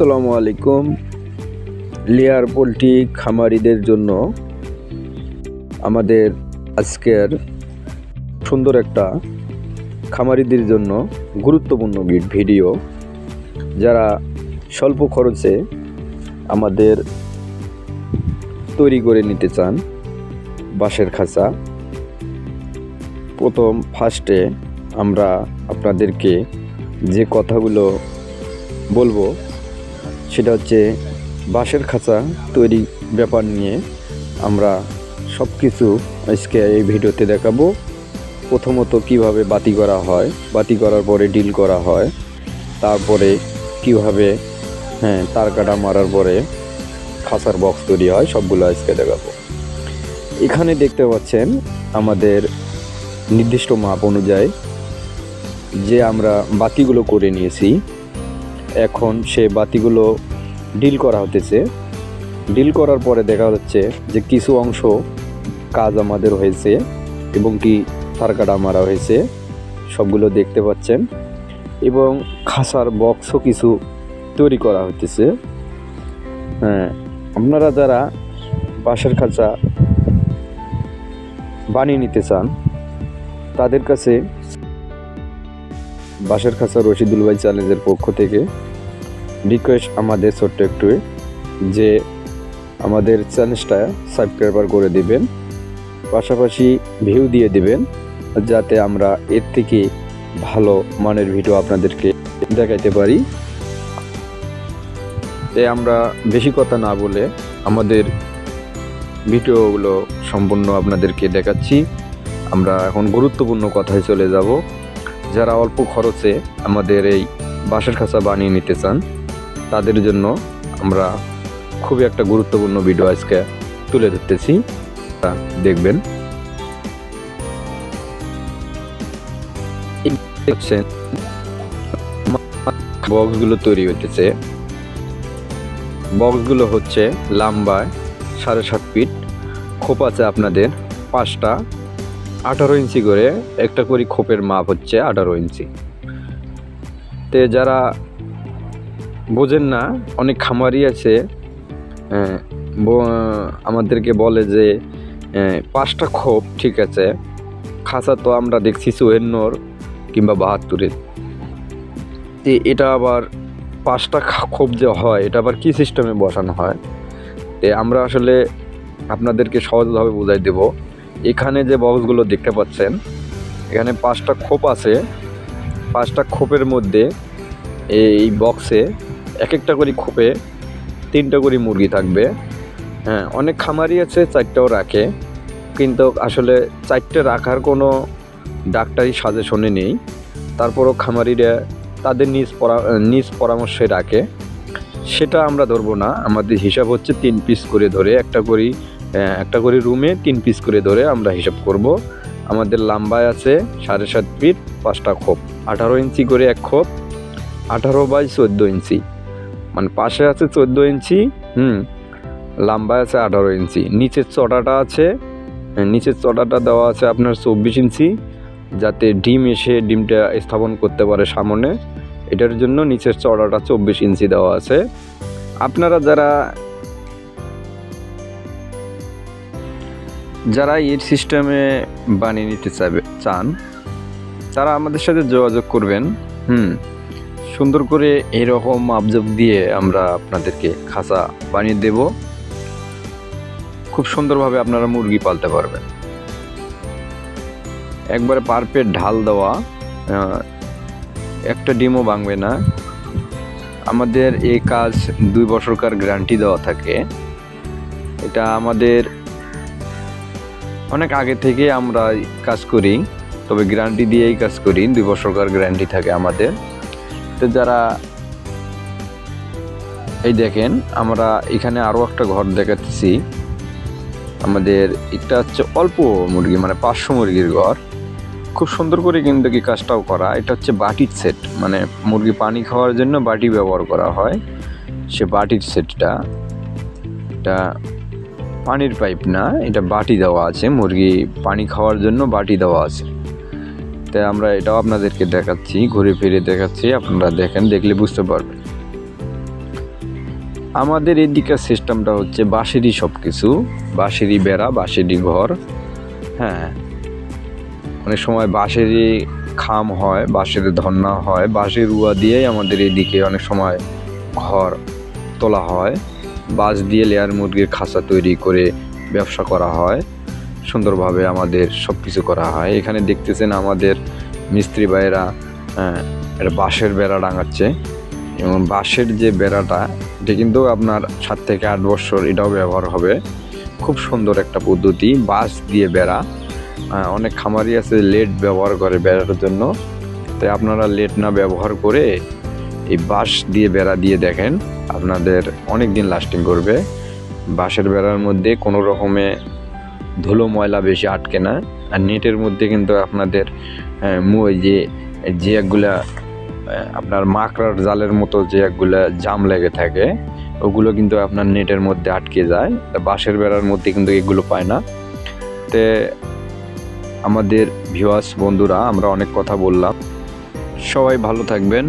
আসসালামু আলাইকুম, layer poultry খামারিদের জন্য আমাদের আজকের সুন্দর একটা খামারিদের জন্য গুরুত্বপূর্ণ ভিডিও। যারা স্বল্প খরচে আমাদের তৈরি করে নিতে চান, বাঁশের খাঁচা, প্রথম ফার্স্টে আমরা আপনাদেরকে যে কথাগুলো বলব সেটা হচ্ছে বাঁশের খাঁচা তৈরি ব্যাপার নিয়ে আমরা সব কিছু আজকে এই ভিডিওতে দেখাবো। প্রথমত কীভাবে বাতি করা হয়, বাতি করার পরে ডিল করা হয়, তারপরে কীভাবে হ্যাঁ তার কাটা মারার পরে খাঁচার বক্স তৈরি হয়, সবগুলো আজকে দেখাবো। এখানে দেখতে পাচ্ছেন আমাদের নির্দিষ্ট মাপ অনুযায়ী যে আমরা বাতিগুলো করে নিয়েছি এখন সে বাতিগুলো ডিল করা হতেছে। ডিল করার পরে দেখা যাচ্ছে যে কিছু অংশ কাজ আমাদের হয়েছে এবং কি তারকাটা মারা হয়েছে, সবগুলো দেখতে পাচ্ছেন। এবং খাসার বক্সও কিছু তৈরি করা হতেছে। হ্যাঁ আপনারা যারা বাঁশের খাঁচা বানিয়ে নিতে চান, তাদের কাছে বাঁশের খাঁচা রশিদুল ভাই চ্যালেঞ্জের পক্ষ থেকে রিকোয়েস্ট আমাদের ছোট্ট একটু যে আমাদের চ্যানেলটা সাবস্ক্রাইবার করে দিবেন, পাশাপাশি ভিউ দিয়ে দিবেন, যাতে আমরা এর থেকে ভালো মানের ভিডিও আপনাদেরকে দেখাইতে পারি। তাই আমরা বেশি কথা না বলে আমাদের ভিডিওগুলো সম্পূর্ণ আপনাদেরকে দেখাচ্ছি। আমরা এখন গুরুত্বপূর্ণ কথায় চলে যাব। যারা অল্প খরচে আমাদের এই বাঁশের খাঁচা বানিয়ে নিতে চান, তাদের জন্য আমরা খুবই একটা গুরুত্বপূর্ণ ভিডিও আজকে তুলে ধরতেছি। তা দেখবেন। বক্সগুলো তৈরি হইতেছে। বক্সগুলো হচ্ছে লম্বায় সাড়ে সাত ফিট। খোপ আছে আপনাদের পাঁচটা। আঠারো ইঞ্চি করে একটা করে খোপের মাপ হচ্ছে আঠারো ইঞ্চি। তে যারা বোঝেন না, অনেক খামারি আছে ব- আমাদেরকে বলে যে পাঁচটা খোপ ঠিক আছে, খাসা তো আমরা দেখছি চুয়ান্নর কিংবা বাহাত্তরের। তে এটা আবার পাঁচটা খোপ যে হয়, এটা আবার কী সিস্টেমে বসানো হয়? তে আমরা আসলে আপনাদেরকে সহজভাবে বোঝাই দেব। এখানে যে বক্সগুলো দেখতে পাচ্ছেন, এখানে পাঁচটা খোপ আছে। পাঁচটা খোপের মধ্যে এই বক্সে এক একটা করে খোপে তিনটা করে মুরগি থাকবে। হ্যাঁ অনেক খামারি আছে, চারটাও রাখে। কিন্তু আসলে চারটে রাখার কোনো ডাক্তারি সাজেশনে নেই। তারপরও খামারিরা তাদের নিজ পরা, নিজ পরামর্শে রাখে। সেটা আমরা ধরবো না। আমাদের হিসাব হচ্ছে তিন পিস করে ধরে একটা করি একটা করে রুমে তিন পিস করে ধরে আমরা হিসাব করব। আমাদের লাম্বায় আছে সাড়ে সাত ফিট পাঁচটা খোপ। আঠারো ইঞ্চি করে এক খোপ, আঠারো বাই চোদ্দ ইঞ্চি। মানে পাশে আছে চোদ্দ ইঞ্চি, হুম, লাম্বায় আছে আঠারো ইঞ্চি। নিচের চটাটা আছে নিচের চটাটা দেওয়া আছে আপনার চব্বিশ ইঞ্চি, যাতে ডিম এসে ডিমটা স্থাপন করতে পারে সামনে। এটার জন্য নিচের চড়াটা চব্বিশ ইঞ্চি দেওয়া আছে। আপনারা যারা যারা এর সিস্টেমে বানিয়ে নিতে চাবে, চান, তারা আমাদের সাথে যোগাযোগ করবেন। হুম, সুন্দর করে এরকম মাপজোক দিয়ে আমরা আপনাদেরকে খাঁচা বানিয়ে দেব। খুব সুন্দরভাবে আপনারা মুরগি পালতে পারবেন। একবারে পারফেক্ট ঢাল দেওয়া একটা ডিমও ভাঙবে না। আমাদের এই কাজ দুই বছরকার গ্যারান্টি দেওয়া থাকে। এটা আমাদের অনেক আগে থেকে আমরা কাজ করি, তবে গ্যারান্টি দিয়েই কাজ করি, দুই বছরকার গ্যারান্টি থাকে আমাদের। তো যারা এই দেখেন, আমরা এখানে আরও একটা ঘর দেখাচ্ছি আমাদের এটা হচ্ছে অল্প মুরগি মানে পাঁচশো মুরগির ঘর। খুব সুন্দর করে কিন্তু কি কাজটাও করা। এটা হচ্ছে বাটির সেট মানে মুরগি পানি খাওয়ার জন্য বাটি ব্যবহার করা হয়। সে বাটির সেটটা এটা পানির পাইপ না, এটা বাটি দেওয়া আছে, মুরগি পানি খাওয়ার জন্য বাটি দেওয়া আছে। তাই আমরা এটাও আপনাদেরকে দেখাচ্ছি, ঘুরে ফিরে দেখাচ্ছি, আপনারা দেখেন, দেখলে বুঝতে পারবেন। আমাদের এদিকের সিস্টেমটা হচ্ছে বাঁশেরই সব কিছু বাঁশেরই বেড়া, বাঁশেরই ঘর হ্যাঁ। অনেক সময় বাঁশেরই খাম হয়, বাঁশের ধন্না হয়, বাঁশের রুয়া দিয়েই আমাদের এদিকে অনেক সময় ঘর তোলা হয়। বাঁশ দিয়ে লেয়ার মুরগির খাঁচা তৈরি করে ব্যবসা করা হয়। সুন্দরভাবে আমাদের সব কিছু করা হয়। এখানে দেখতেছেন আমাদের মিস্ত্রি ভাইয়েরা হ্যাঁ, এটা বাঁশের বেড়া ডাঙাচ্ছে। এবং বাঁশের যে বেড়াটা এটা কিন্তু আপনার সাত থেকে আট বছর এটাও ব্যবহার হবে। খুব সুন্দর একটা পদ্ধতি বাঁশ দিয়ে বেড়া। অনেক খামারি আছে লেট ব্যবহার করে বেড়ার জন্য। তাই আপনারা লেট না ব্যবহার করে এই বাঁশ দিয়ে বেড়া দিয়ে দেখেন। আপনাদের অনেক দিন লাস্টিং করবে। বাঁশের বেড়ার মধ্যে কোনো রকমে ধুলো ময়লা বেশি আটকে না। আর নেটের মধ্যে কিন্তু আপনাদের যে যে একগুলা আপনার মাকড়ার জালের মতো যে একগুলা জাম লেগে থাকে, ওগুলো কিন্তু আপনার নেটের মধ্যে আটকে যায়। বাঁশের বেড়ার মধ্যে কিন্তু এগুলো পায় না। তে আমাদের ভিউয়ার্স বন্ধুরা, আমরা অনেক কথা বললাম। সবাই ভালো থাকবেন।